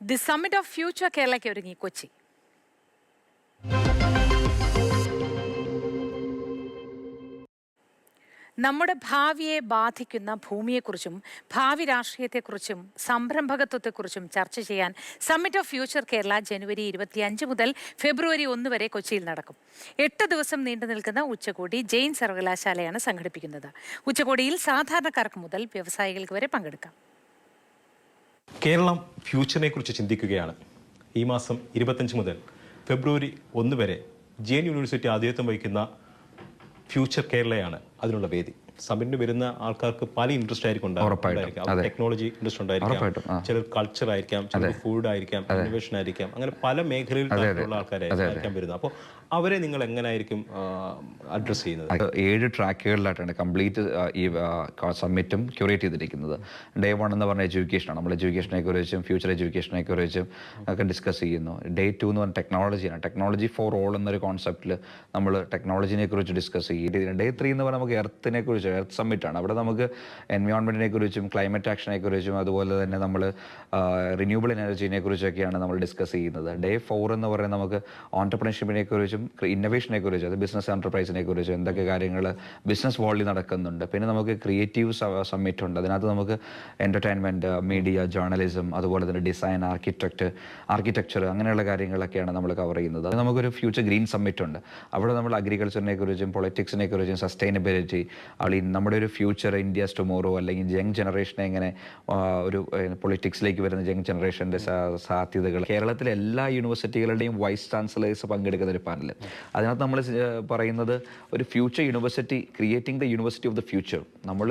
The summit of future കേരളയ്ക്ക് ഒരുങ്ങി കൊച്ചി. നമ്മുടെ ഭാവിയെ ബാധിക്കുന്ന ഭൂമിയെക്കുറിച്ചും ഭാവി രാഷ്ട്രീയത്തെക്കുറിച്ചും സംരംഭകത്വത്തെക്കുറിച്ചും ചർച്ച ചെയ്യാൻ സമ്മിറ്റ് ഓഫ് ഫ്യൂച്ചർ കേരള ജനുവരി ഇരുപത്തിയഞ്ച് മുതൽ ഫെബ്രുവരി ഒന്ന് വരെ കൊച്ചിയിൽ നടക്കും. എട്ട് ദിവസം നീണ്ടു നിൽക്കുന്ന ഉച്ചകോടി ജെയിൻ സർവകലാശാലയാണ് സംഘടിപ്പിക്കുന്നത്. ഉച്ചകോടിയിൽ സാധാരണക്കാർക്ക് മുതൽ വ്യവസായികൾക്ക് വരെ പങ്കെടുക്കാം. കേരളം ഫ്യൂച്ചറിനെക്കുറിച്ച് ചിന്തിക്കുകയാണ്. ഈ മാസം ഇരുപത്തഞ്ച് മുതൽ ഫെബ്രുവരി ഒന്ന് വരെ ജെ എൻ യൂണിവേഴ്സിറ്റി ആദ്യത്വം വഹിക്കുന്ന ഫ്യൂച്ചർ കേരളയാണ് അതിനുള്ള വേദി. സമ്മിറ്റിന് വരുന്ന ആൾക്കാർക്ക് പല ഇൻട്രസ്റ്റ് ആയിരിക്കും ഉണ്ടായിരിക്കാം. ടെക്നോളജി ഇൻട്രസ്റ്റ് ഉണ്ടായിരിക്കും. ചിലർ കൾച്ചർ ആയിരിക്കാം ചിലർ ഫുഡ് ആയിരിക്കാം ഇന്നോവേഷൻ ആയിരിക്കാം. അങ്ങനെ പല മേഖലയിൽ താല്പര്യമുള്ള ആൾക്കാരായിരിക്കാം വരുന്നത്. അപ്പോൾ അവരെ നിങ്ങൾ എങ്ങനെയായിരിക്കും അഡ്രസ് ചെയ്യുന്നത്? ഏഴ് ട്രാക്കുകളിലായിട്ടാണ് കംപ്ലീറ്റ് ഈ സബ്മിറ്റും ക്യൂറേറ്റ് ചെയ്തിരിക്കുന്നത്. ഡേ വൺ എന്ന് പറഞ്ഞ എഡ്യൂക്കേഷനാണ് നമ്മൾ എഡ്യൂക്കേഷനെ കുറിച്ചും ഫ്യൂച്ചർ എഡ്യൂക്കേഷനെ കുറിച്ചും ഒക്കെ ഡിസ്കസ് ചെയ്യുന്നു. ഡേ ടു എന്ന് പറഞ്ഞ ടെക്നോളജിയാണ് ടെക്നോളജി ഫോർ ഓൾ എന്നൊരു കോൺസെപ്റ്റിൽ നമ്മൾ ടെക്നോളജിനെ കുറിച്ച് ഡിസ്കസ് ചെയ്യുന്നു ഡേ ത്രീ എന്ന് പറഞ്ഞാൽ നമുക്ക് എർത്തിനെ കുറിച്ച് എർത്ത് സമ്മിറ്റാണ്. അവിടെ നമുക്ക് എൻവയോൺമെന്റിനെ കുറിച്ചും ക്ലൈമറ്റ് ആക്ഷനെ കുറിച്ചും അതുപോലെ തന്നെ നമ്മൾ റിന്യൂവബിൾ എനർജീനെ കുറിച്ചൊക്കെയാണ് നമ്മൾ ഡിസ്കസ് ചെയ്യുന്നത്. ഡേ ഫോർ എന്ന് പറയുന്നത് നമുക്ക് ഓൺടർപ്രണർഷിപ്പിനെ കുറിച്ചും ഇന്നോവേഷനെ കുറിച്ചും അത് ബിസിനസ് എന്റർപ്രൈസിനെ കുറിച്ചും എന്തൊക്കെ കാര്യങ്ങൾ ബിസിനസ് വേൾഡിൽ നടക്കുന്നുണ്ട്. പിന്നെ നമുക്ക് ക്രിയേറ്റീവ് സമ്മിറ്റ് ഉണ്ട്. അതിനകത്ത് നമുക്ക് എന്റർടൈൻമെന്റ് മീഡിയ ജേർണലിസം അതുപോലെ തന്നെ ഡിസൈൻ ആർക്കിടെക്ട് ആർക്കിടെക്ചർ അങ്ങനെയുള്ള കാര്യങ്ങളൊക്കെയാണ് നമ്മൾ കവർ ചെയ്യുന്നത്. നമുക്കൊരു ഫ്യൂച്ചർ ഗ്രീൻ സമ്മിറ്റ് ഉണ്ട്. അവിടെ നമ്മൾ അഗ്രികൾച്ചറിനെ കുറിച്ചും പൊളിറ്റിക്സിനെ കുറിച്ചും സസ്റ്റൈനബിലിറ്റി അവിടെ നമ്മുടെ ഒരു ഫ്യൂച്ചർ ഇന്ത്യസ് ടുമോറോ അല്ലെങ്കിൽ യങ് ജനറേഷനെ എങ്ങനെ ഒരു പൊളിറ്റിക്സിലേക്ക് വരുന്ന യങ് ജനറേഷന്റെ സാധ്യതകൾ. കേരളത്തിലെ എല്ലാ യൂണിവേഴ്സിറ്റികളുടെയും വൈസ് ചാൻസലേഴ്സ് പങ്കെടുക്കുന്ന ഒരു പാനൽ അതിനകത്ത് നമ്മൾ പറയുന്നത് ഒരു future university creating the university of the future നമ്മൾ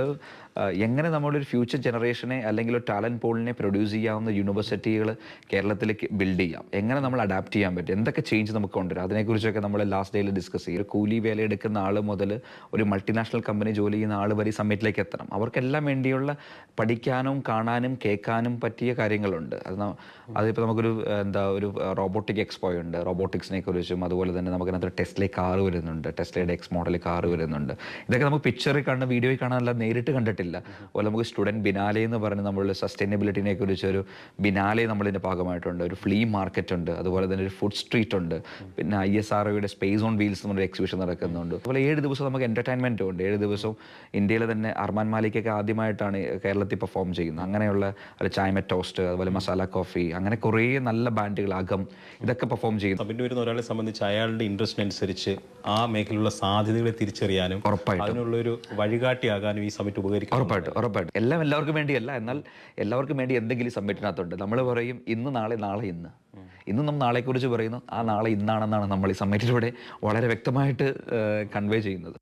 എങ്ങനെ നമ്മളൊരു ഫ്യൂച്ചർ ജനറേഷനെ അല്ലെങ്കിൽ ഒരു ടാലന്റ് പോളിനെ പ്രൊഡ്യൂസ് ചെയ്യാവുന്ന യൂണിവേഴ്സിറ്റികൾ കേരളത്തിലേക്ക് ബിൽഡ് ചെയ്യാം. എങ്ങനെ നമ്മൾ അഡാപ്റ്റ് ചെയ്യാൻ പറ്റും? എന്തൊക്കെ ചേഞ്ച് നമുക്ക് കൊണ്ടുവരും അതിനെക്കുറിച്ചൊക്കെ നമ്മൾ ലാസ്റ്റ് ഡേയിൽ ഡിസ്കസ് ചെയ്യും. കൂലി വേല എടുക്കുന്ന ആൾ മുതൽ ഒരു മൾട്ടിനാഷണൽ കമ്പനി ജോലി ചെയ്യുന്ന ആൾ വരെ ഈ സമ്മിറ്റിലേക്ക് എത്തണം. അവർക്കെല്ലാം വേണ്ടിയുള്ള പഠിക്കാനും കാണാനും കേൾക്കാനും പറ്റിയ കാര്യങ്ങളുണ്ട്. അത് അതിപ്പോൾ നമുക്കൊരു എന്താ ഒരു റോബോട്ടിക് എക്സ്പോ ഉണ്ട് റോബോട്ടിക്സിനെ കുറിച്ചും അതുപോലെ തന്നെ നമുക്കതിനകത്ത് ടെസ്റ്റിലെ കാർ വരുന്നുണ്ട്. ടെസ്ലയുടെ എക്സ് മോഡൽ കാർ വരുന്നുണ്ട്. ഇതൊക്കെ നമുക്ക് പിക്ചറിൽ കാണുന്ന വീഡിയോയിൽ കാണാനല്ല നേരിട്ട് കണ്ടിട്ടില്ല. അതുപോലെ നമുക്ക് സ്റ്റുഡന്റ് ബിനാലെ എന്ന് പറഞ്ഞ് നമ്മൾ സസ്റ്റൈനബിലിറ്റിനെ കുറിച്ച് ഒരു ബിനാലെ നമ്മളിതിന്റെ ഭാഗമായിട്ടുണ്ട്. ഒരു ഫ്ലീ മാർക്കറ്റ് ഉണ്ട്. അതുപോലെ തന്നെ ഒരു ഫുഡ് സ്ട്രീറ്റ് ഉണ്ട്. പിന്നെ ഐ എസ് ആർ ഒയുടെ സ്പേസ് ഓൺ വീൽസ് എന്നൊരു എക്സിബിഷൻ നടക്കുന്നുണ്ട്. അതുപോലെ ഏഴ് ദിവസം നമുക്ക് എന്റർടൈൻമെന്റും ഉണ്ട്. ഏഴ് ദിവസവും ഇന്ത്യയിലെ തന്നെ അർമാൻ മാലിക്കൊക്കെ ആദ്യമായിട്ടാണ് കേരളത്തിൽ പെർഫോം ചെയ്യുന്നത്. അങ്ങനെയുള്ള ഒരു ചായ്മ ടോസ്റ്റ് അതുപോലെ മസാല കോഫി അങ്ങനെ കുറേ നല്ല ബാൻഡുകൾ അകം ഇതൊക്കെ പെർഫോം ചെയ്യുന്നു. പിന്നെ വരുന്ന ഒരാളെ സംബന്ധിച്ച് അയാളുടെ ഇൻട്രസ്റ്റ് അനുസരിച്ച് ആ മേഖലയിലുള്ള സാധ്യതകളെ തിരിച്ചറിയാനും ഉറപ്പായിട്ടും. അതിനുള്ളൊരു വഴികാട്ടിയാകാനും ഈ സമിറ്റ് ഉപകരിക്കും ഉറപ്പായിട്ടും ഉറപ്പായിട്ടും. എല്ലാം എല്ലാവർക്കും വേണ്ടിയല്ല എന്നാൽ എല്ലാവർക്കും വേണ്ടി എന്തെങ്കിലും സബ്മിറ്റിനകത്തുണ്ട് നമ്മൾ പറയും ഇന്ന് നാളെ നാളെ ഇന്ന്. ഇന്ന് നമ്മൾ നാളെക്കുറിച്ച് പറയുന്നു ആ നാളെ ഇന്നാണെന്നാണ് നമ്മൾ ഈ സബ്മിറ്റിലൂടെ വളരെ വ്യക്തമായിട്ട് കൺവേ ചെയ്യുന്നത്.